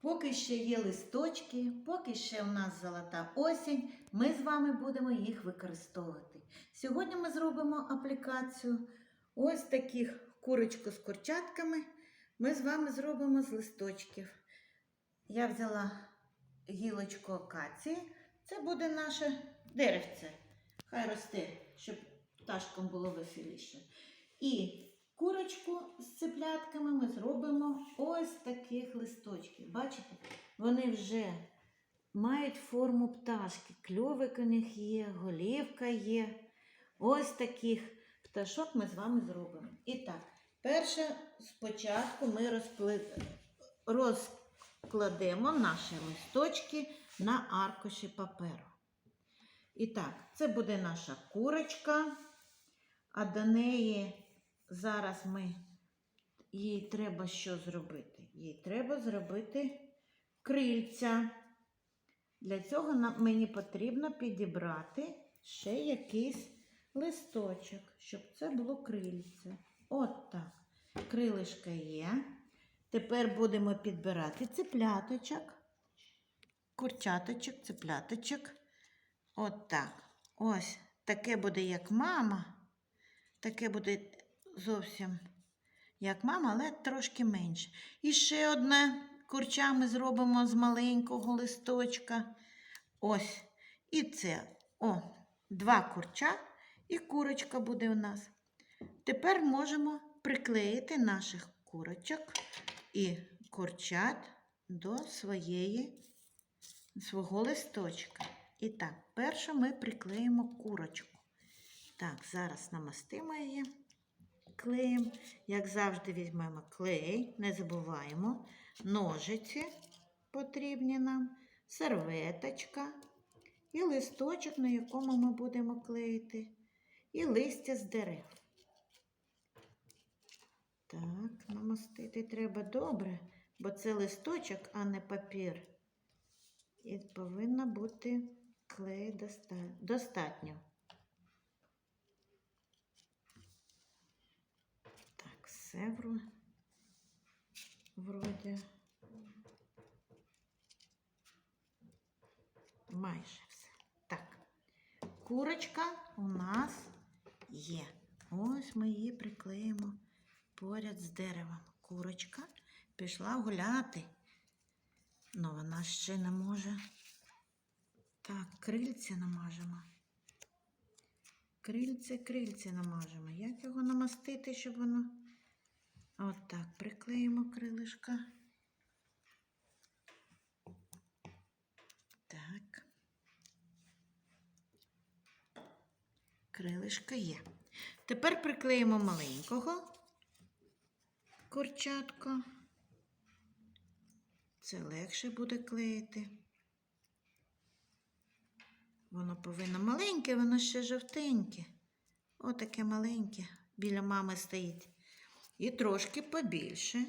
Поки ще є листочки, поки ще у нас золота осінь, ми з вами будемо їх використовувати. Сьогодні ми зробимо аплікацію ось таких курочку з курчатками. Ми з вами зробимо з листочків. Я взяла гілочку акації. Це буде наше деревце. Хай росте, щоб пташкам було веселіше. І курочку з цеплятками ми зробимо ось таких листочків. Бачите? Вони вже мають форму пташки. Кльовик у них є, голівка є. Ось таких пташок ми з вами зробимо. І так, перше спочатку ми розпли... розкладемо наші листочки на аркуші паперу. І так, це буде наша курочка, а до неї зараз ми їй треба що зробити? Їй треба зробити крильця. Для цього мені потрібно підібрати ще якийсь листочок, щоб це було крильце. От так. Крилишка є. Тепер будемо підбирати цепляточок, курчаточок, цепляточок. От так. Ось таке буде як мама. Таке буде зовсім як мама, але трошки менше. І ще одне курча ми зробимо з маленького листочка. Ось. І це. О, два курча і курочка буде у нас. Тепер можемо приклеїти наших курочок і курчат до своєї, свого листочка. І так, перше ми приклеїмо курочку. Так, зараз намастимо її клеєм. Як завжди, візьмемо клей, не забуваємо. Ножиці потрібні нам, серветочка і листочок, на якому ми будемо клеїти, і листя з дерев. Так, намастити треба добре, бо це листочок, а не папір. І повинно бути клею доста- достатньо. Все вроді. Майже все. Так. Курочка у нас є. Ось ми її приклеїмо поряд з деревом. Курочка пішла гуляти. Ну, вона ще не може. Так, крильця намажемо. Крильце, крильце намажемо. Як його намастити, щоб воно. От так, приклеїмо крилишка. Так. Крилишка є. Тепер приклеїмо маленького курчатка. Це легше буде клеїти. Воно повинно маленьке, воно ще жовтеньке. Отаке маленьке біля мами стоїть. І трошки побільше.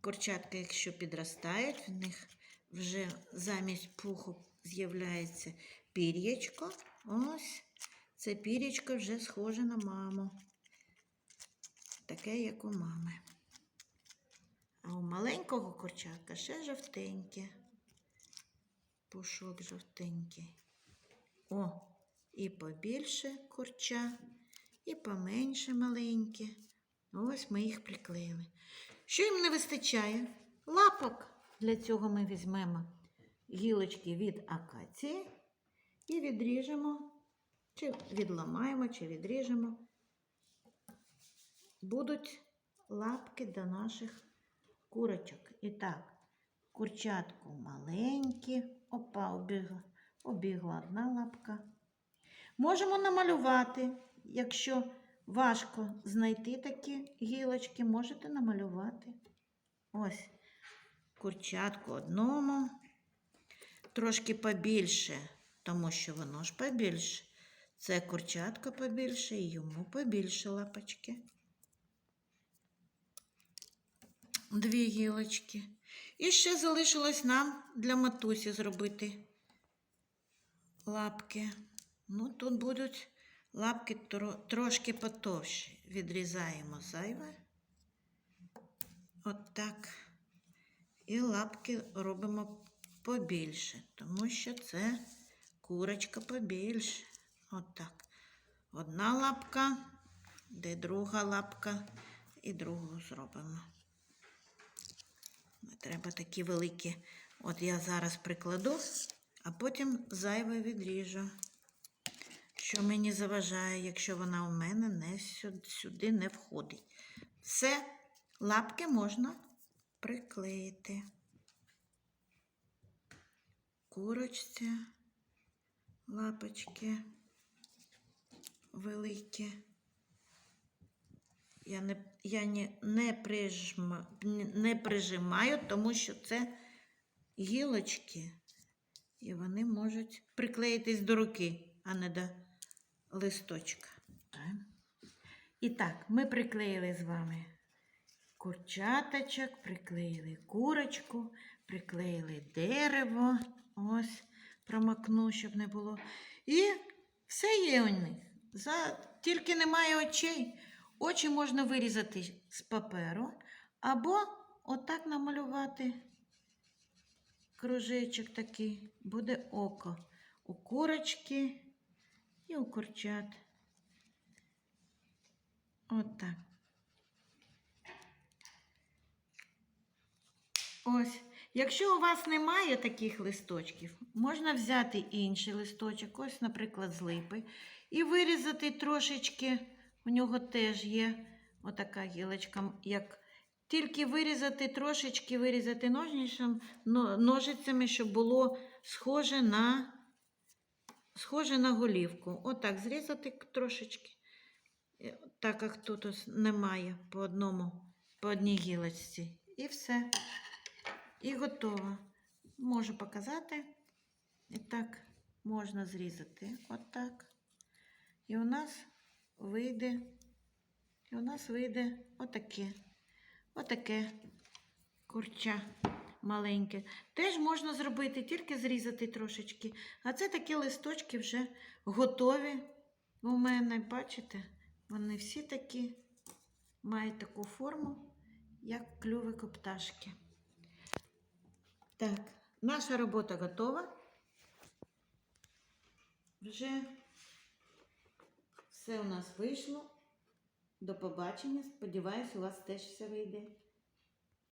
Курчатка, якщо підростають, в них вже замість пуху з'являється пір'ячко. Ось це пір'ячко вже схоже на маму. Таке, як у мами. А у маленького курчатка ще жовтеньке. Пушок жовтенький. О, і побільше курча, і поменше маленьке. Ось ми їх приклеїли. Що їм не вистачає? Лапок. Для цього ми візьмемо гілочки від акації і відріжемо, чи відламаємо, чи відріжемо. Будуть лапки до наших курочок. І так, курчатку маленькі. Опа, обігла, обігла одна лапка. Можемо намалювати, якщо важко знайти такі гілочки, можете намалювати. Ось курчатку одному, трошки побільше, тому що воно ж побільше. Це курчатка побільше і йому побільше лапочки. Дві гілочки. І ще залишилось нам для матусі зробити лапки. Ну, тут будуть лапки тро- трошки потовші. Відрізаємо зайве. отак. І лапки робимо побільше, тому що це курочка побільше. Отак. Одна лапка, де друга лапка, і другу зробимо. Треба такі великі. От я зараз прикладу, а потім зайве відріжу. Що мені заважає, якщо вона у мене не сюди не входить. Все, лапки можна приклеїти. Курочці, лапочки великі. Я не, я не, не, прижма, не прижимаю, тому що це гілочки, і вони можуть приклеїтись до руки, а не до листочка. І так, ми приклеїли з вами курчаточок, приклеїли курочку, приклеїли дерево. Ось, промакну, щоб не було. І все є у них. За... Тільки немає очей. Очі можна вирізати з паперу або отак намалювати кружечок такий. Буде око у курочки і у курчат. Отак. Ось. Якщо у вас немає таких листочків, можна взяти інший листочок, ось, наприклад, з липи, і вирізати трошечки, у нього теж є отака гілочка, як тільки вирізати трошечки, вирізати ножничем, но- ножицями, щоб було схоже на, схоже на голівку. Отак зрізати трошечки, Е, так як тут ось немає по одному, по одній гілочці. І все. І готово. Можу показати. І так можна зрізати отак. І у нас вийде, і у нас вийде отаке, отаке курча маленьке. Теж можна зробити, тільки зрізати трошечки. А це такі листочки вже готові у мене, бачите? Вони всі такі мають таку форму, як клювик пташки. Так, наша робота готова. Вже все у нас вийшло. До побачення. Сподіваюсь, у вас теж все вийде.